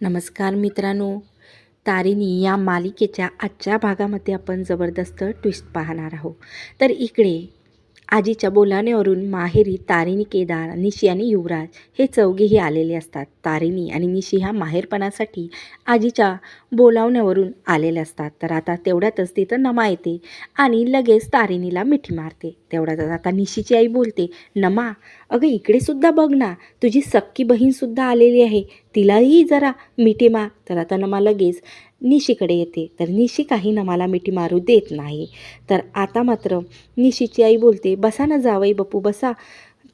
नमस्कार मित्रांनो. तारिणी या मालिकेच्या आजच्या भागामध्ये आपण जबरदस्त ट्विस्ट पाहणार आहोत. तर इकडे आजीच्या बोलाण्यावरून माहेरी तारिणी केदार निशी आणि युवराज हे चौघेही आलेले असतात. तारिणी आणि निशी ह्या माहेरपणासाठी आजीच्या बोलावण्यावरून आलेले असतात. तर आता तेवढ्यातच तिथं नमा येते आणि लगेच तारिणीला मिठी मारते. तेवढ्यातच आता निशीची आई बोलते नमा अगं इकडे सुद्धा बघ ना तुझी सक्की बहीणसुद्धा आलेली आहे. तिलाही जरा मिठी मार. तर आता नमा लगेच निशीकडे येते. तर निशी काही नमाला मिठी मारू देत नाही. तर आता मात्र निशीची आई बोलते बसा ना जावई बापू बसा.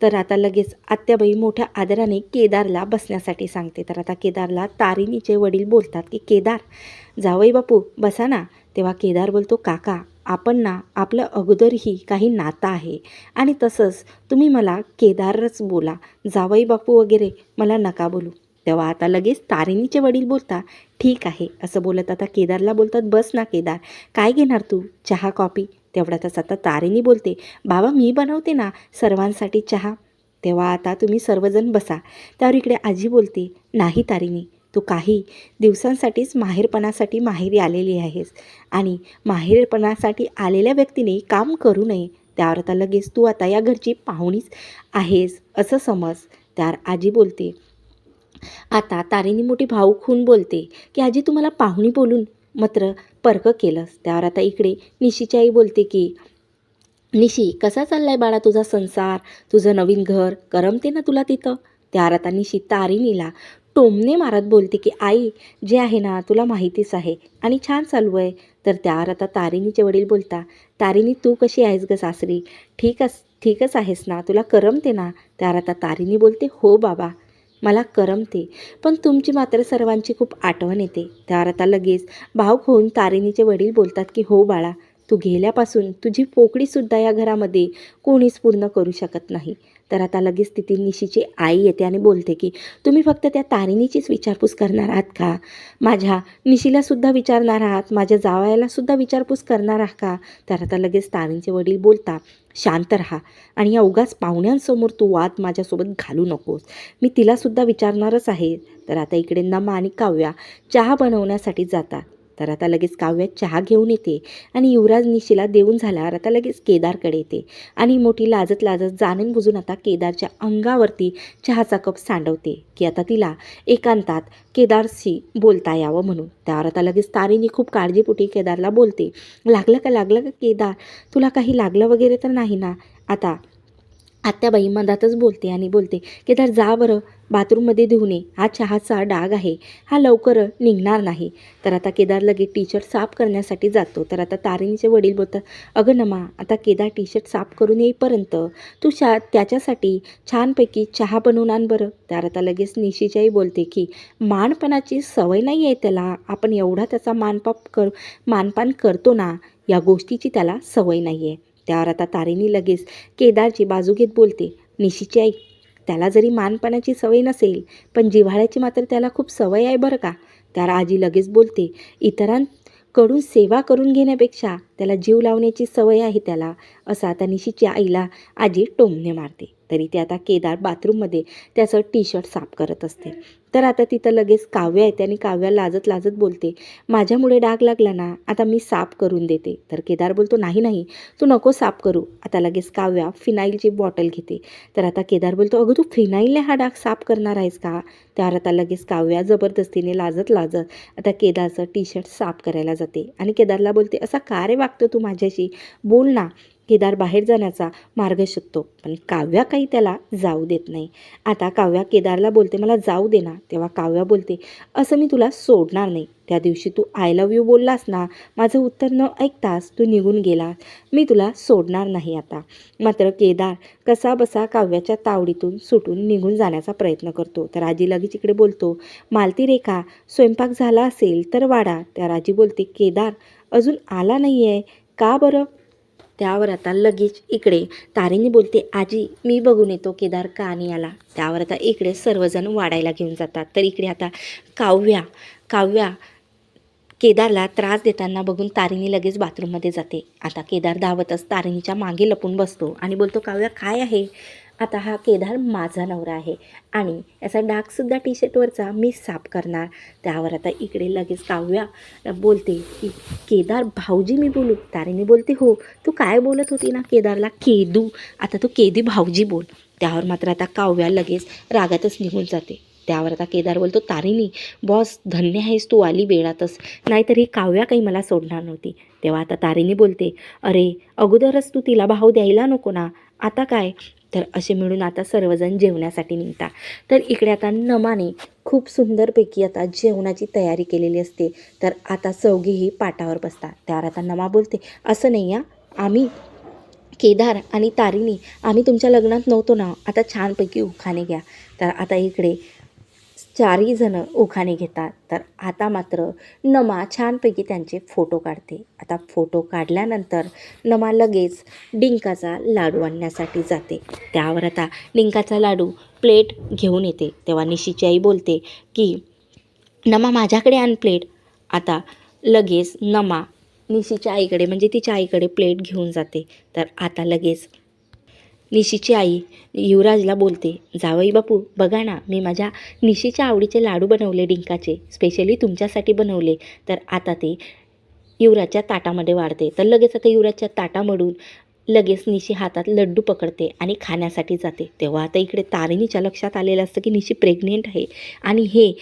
तर आता लगेच आत्याबाई मोठ्या आदराने केदारला बसण्यासाठी सांगते. तर आता केदारला तारिणीचे वडील बोलतात की केदार जावई बापू बसा ना. तेव्हा केदार बोलतो काका आपण ना आपलं अगोदरही काही नातं आहे आणि तसंच तुम्ही मला केदारच बोला. जावई बापू वगैरे मला नका बोलू. तेव्हा आता लगेच तारिणीचे वडील बोलता ठीक आहे असं बोलत आता केदारला बोलतात बस ना केदार काय घेणार तू? चहा कॉफी? तेवढ्यातच आता तारिणी बोलते बाबा मी बनवते ना सर्वांसाठी चहा. तेव्हा आता तुम्ही सर्वजण बसा. त्यावर इकडे आजी बोलते नाही तारिणी तू काही दिवसांसाठीच माहेरपणासाठी माहेरी आलेली आहेस आणि माहेरपणासाठी आलेल्या व्यक्तीने काम करू नये. त्यावर आता लगेच तू आता या घरची पाहुणीच आहेस असं समज. त्यावर आजी बोलते आता तारिणी मोठी भाऊ खून बोलते की आजी तुम्हाला पाहुणी बोलून मात्र परक केलंस. त्यावर आता इकडे निशीची आई बोलते की निशी कसा चाललाय बाळा तुझा संसार? तुझं नवीन घर करमते ना तुला तिथं? त्यावर आता निशी तारिणीला टोमने मारत बोलते की आई जे आहे ना तुला माहितीच आहे आणि छान चालू आहे. तर त्यावर आता तारिणीचे वडील बोलता तारिणी तू कशी आहेस ग सासरी? ठीकच ठीकच आहेस ना? तुला करमते ना? त्यावर आता तारिणी बोलते हो बाबा. मला करमते. पण तुमची मात्र सर्वांची खूप आठवण येते. त्यावर आता लगेच भाऊक होऊन तारिणीचे वडील बोलतात की हो बाळा तू गेल्यापासून तुझी पोकळीसुद्धा या घरामध्ये कोणीच पूर्ण करू शकत नाही. तर आता लगेच तिथे निशीची आई येते आणि बोलते की तुम्ही फक्त त्या तारिणीचीच विचारपूस करणार आहात का? माझ्या निशीलासुद्धा विचारणार आहात? माझ्या जावयालासुद्धा विचारपूस करणार आहात का? तर आता लगेच तारिणीचे वडील बोलता शांत राहा आणि या उगाच पाहुण्यांसमोर तू वाद माझ्यासोबत घालू नकोस. मी तिलासुद्धा विचारणारच आहे. तर आता इकडे नमा आणि काव्या चहा बनवण्यासाठी जातात. तर आता लगेच काव्या चहा घेऊन येते आणि युवराज निशीला देऊन झाल्यावर आता लगेच केदारकडे येते. आणि मोठी लाजत लाजत जाणून बुजून आता केदारच्या अंगावरती चहाचा कप सांडवते की आता तिला एकांतात केदारशी बोलता यावं म्हणून. त्यावर आता लगेच तारीनी खूप काळजीपोटी केदारला बोलते लागलं का लागलं का केदार? तुला काही लागलं वगैरे तर नाही ना? आता आत्याबाई मधातच बोलते आणि बोलते केदार जा बरं बाथरूममध्ये धुवून ये. हा चहाचा डाग आहे. हा लवकर निघणार नाही. तर आता केदार लगेच टी शर्ट साफ करण्यासाठी जातो. तर आता तारिणीचे वडील बोलतात अगं नमा आता केदार टी शर्ट साफ करून येईपर्यंत तू शा त्याच्यासाठी छानपैकी चहा बनवून आण बरं. तर आता लगेच निशीच्याही बोलते की मानपणाची सवय नाही आहे त्याला. आपण एवढा त्याचा मानपाप कर मानपान करतो ना या गोष्टीची त्याला सवय नाही आहे त्यावर आता तारिणी लगेच केदारची बाजू घेत बोलते निशीची आई त्याला जरी मानपणाची सवय नसेल पण जिव्हाळ्याची मात्र त्याला खूप सवय आहे बरं का? त्यावर आजी लगेच बोलते इतरांकडून सेवा करून घेण्यापेक्षा त्याला जीव लावण्याची सवय आहे त्याला असं आता निशीच्या आईला आजी टोमणे मारते. तरी ते आता केदार बाथरूममध्ये त्याचं टी शर्ट साफ करत असते. तर आता तिथं लगेच काव्य येते आणि काव्या लाजत लाजत बोलते माझ्यामुळे डाग लागला ना आता मी साफ करून देते. तर केदार बोलतो नाही नाही तू नको साफ करू. आता लगेच काव्या फिनाईलची बॉटल घेते. तर आता केदार बोलतो अगं तू फिनाईलने हा डाग साफ करणार आहेस का? त्यावर आता लगेच काव्या जबरदस्तीने लाजत लाजत आता केदारचं टी शर्ट साफ करायला जाते. आणि केदारला बोलते असा का रे लागतं तू माझ्याशी. बोल ना. केदार बाहेर जाण्याचा मार्ग शोधतो. पण काव्या काही त्याला जाऊ देत नाही. आता काव्या केदारला बोलते मला जाऊ दे ना. तेव्हा काव्या बोलते असं मी तुला सोडणार नाही. त्या दिवशी तू आय लव्ह यू बोललास ना माझं उत्तर न ऐकतास तू निघून गेलास. मी तुला सोडणार नाही आता. मात्र केदार कसा बसा काव्याच्या तावडीतून सुटून निघून जाण्याचा प्रयत्न करतो. तर आजी लगेच इकडे बोलतो मालती रेखा स्वयंपाक झाला असेल तर वाडा. त्या राजी बोलते केदार अजून आला नाही आहे का बरं? त्यावर आता लगेच इकडे. तारिणी बोलते आजी मी बघून येतो केदार का आणि आला त्यावर आता इकडे सर्वजण वाढायला घेऊन जातात. तर इकडे आता काव्या काव्या केदारला त्रास देताना बघून तारिणी लगेच बाथरूममध्ये जाते. आता केदार धावतच तारिणीच्या मागे लपून बसतो आणि बोलतो काव्या काय आहे? आता हा केदार माझा नवरा आहे आणि याचा डागसुद्धा टी शर्टवरचा मी साफ करणार. त्यावर आता इकडे लगेच काव्या बोलते की केदार भाऊजी मी बोलू. तारेने बोलते हो. तू काय बोलत होती ना केदारला? केदू. आता तू केदी भाऊजी बोल. त्यावर मात्र आता काव्या लगेच रागातच निघून जाते. त्यावर आता केदार बोलतो तारिणी बॉस धन्य आहेस तू आली वेळातच. नाहीतर ही काव्या काही मला सोडणार नव्हती. तेव्हा आता तारिणी बोलते अरे अगोदरच तू तिला भाव द्यायला नको ना. आता काय? तर असे मिळून आता सर्वजण जेवण्यासाठी निघतात तर इकडे आता नमाने खूप सुंदरपैकी आता जेवणाची तयारी केलेली असते. तर आता चौघीही पाटावर बसतात. त्यावर आता नमा बोलते असं नाही या आम्ही केदार आणि तारिणी आम्ही तुमच्या लग्नात नव्हतो ना. आता छानपैकी उखाणे घ्या. तर आता इकडे चारही जणं उखाणे घेतात. तर आता मात्र नमा छानपैकी त्यांचे फोटो काढते. आता फोटो काढल्यानंतर नमा लगेच डिंकाचा लाडू आणण्यासाठी जाते. त्यावर आता डिंकाचा लाडू प्लेट घेऊन येते. तेव्हा निशीची आई बोलते की नमा माझ्याकडे आण प्लेट. आता लगेच नमा निशीच्या आईकडे म्हणजे तिच्या आईकडे प्लेट घेऊन जाते. तर आता लगेच निशीची आई युवराजला बोलते जावई बापू बघा ना मी माझ्या निशीच्या आवडीचे लाडू बनवले डिंकाचे स्पेशली तुमच्यासाठी बनवले. तर आता ते युवराजच्या ताटामध्ये वाढते. तर लगेच आता युवराजच्या ताटामधून लगेच निशी हातात लड्डू पकडते आणि खाण्यासाठी जाते. तेव्हा आता इकडे तारिणीच्या लक्षात आलेलं असतं की निशी प्रेग्नेंट आहे आणि हे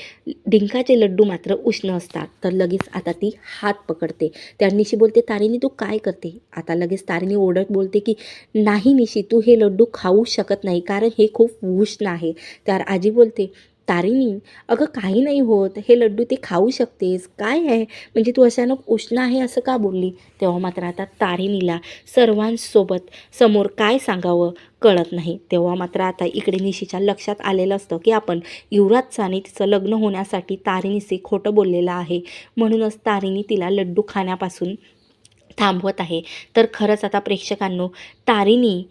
डिंकाचे लड्डू मात्र उष्ण असतात. तर लगेच आता ती हात पकडते. त्या निशी बोलते तारिणी तू काय करते? आता लगेच तारिणी ओढत बोलते की नाही निशी तू हे लड्डू खाऊ शकत नाही कारण हे खूप उष्ण आहे. त्यावर आजी बोलते तारिणी अगं काही नाही होत. हे लड्डू ते खाऊ शकतेस. काय आहे? म्हणजे तू अचानक उष्ण आहे असं का बोलली? तेव्हा मात्र आता तारिणीला सर्वांसोबत समोर काय सांगावं कळत नाही. तेव्हा मात्र आता इकडे निशीच्या लक्षात आलेलं असतं की आपण युवराजचाने तिचं लग्न होण्यासाठी तारिणीचे खोटं बोललेलं आहे. म्हणूनच तारिणी तिला लड्डू खाण्यापासून थांबवत आहे. तर खरंच आता प्रेक्षकांनो तारिणी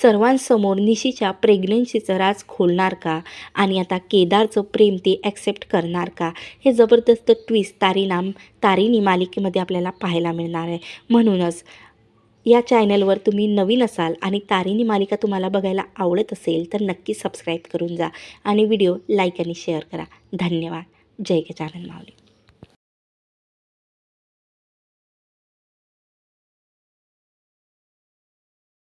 सर्वांसमोर निशीच्या प्रेग्नन्सीचं राज खोलणार का? आणि आता केदारचं प्रेम ते ॲक्सेप्ट करणार का? हे जबरदस्त ट्विस्ट तारीनाम तारिणी मालिकेमध्ये आपल्याला पाहायला मिळणार आहे. म्हणूनच या चॅनलवर तुम्ही नवीन असाल आणि तारिणी मालिका तुम्हाला बघायला आवडत असेल तर नक्की सबस्क्राईब करून जा. आणि व्हिडिओ लाईक आणि शेअर करा. धन्यवाद. जय गजानन माऊली.